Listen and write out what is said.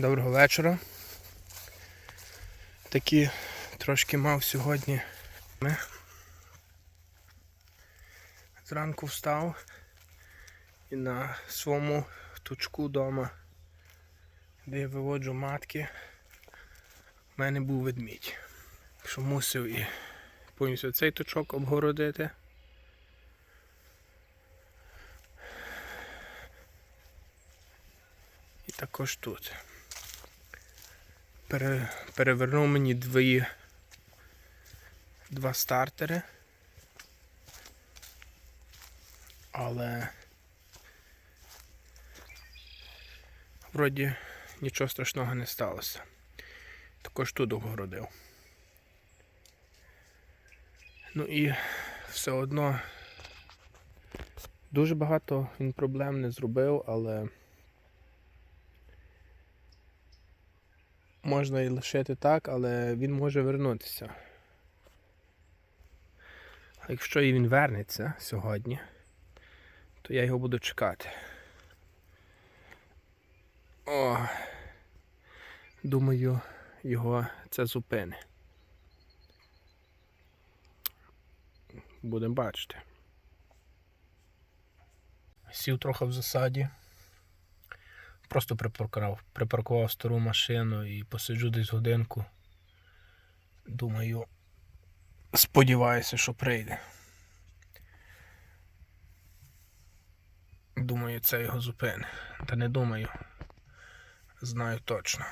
Доброго вечора. Такі трошки мав сьогодні. Зранку встав і на своєму точку вдома, де я виводжу матки, в мене був ведмідь. Що мусив і повністю цей точок обгородити. І також тут. Пере, перевернув мені дві, два стартери. Але вроді нічого страшного не сталося. Також тут обгородив. Ну і все одно дуже багато він проблем не зробив, але можна і лишити так, але він може вернутися. А якщо і він вернеться сьогодні, то я його буду чекати. О, думаю, його це зупини. Будемо бачити. Сів трохи в засаді. Просто припаркував, припаркував стару машину і посиджу десь годинку. Думаю, сподіваюся, що прийде. Думаю, це його зупини. Та не думаю. Знаю точно.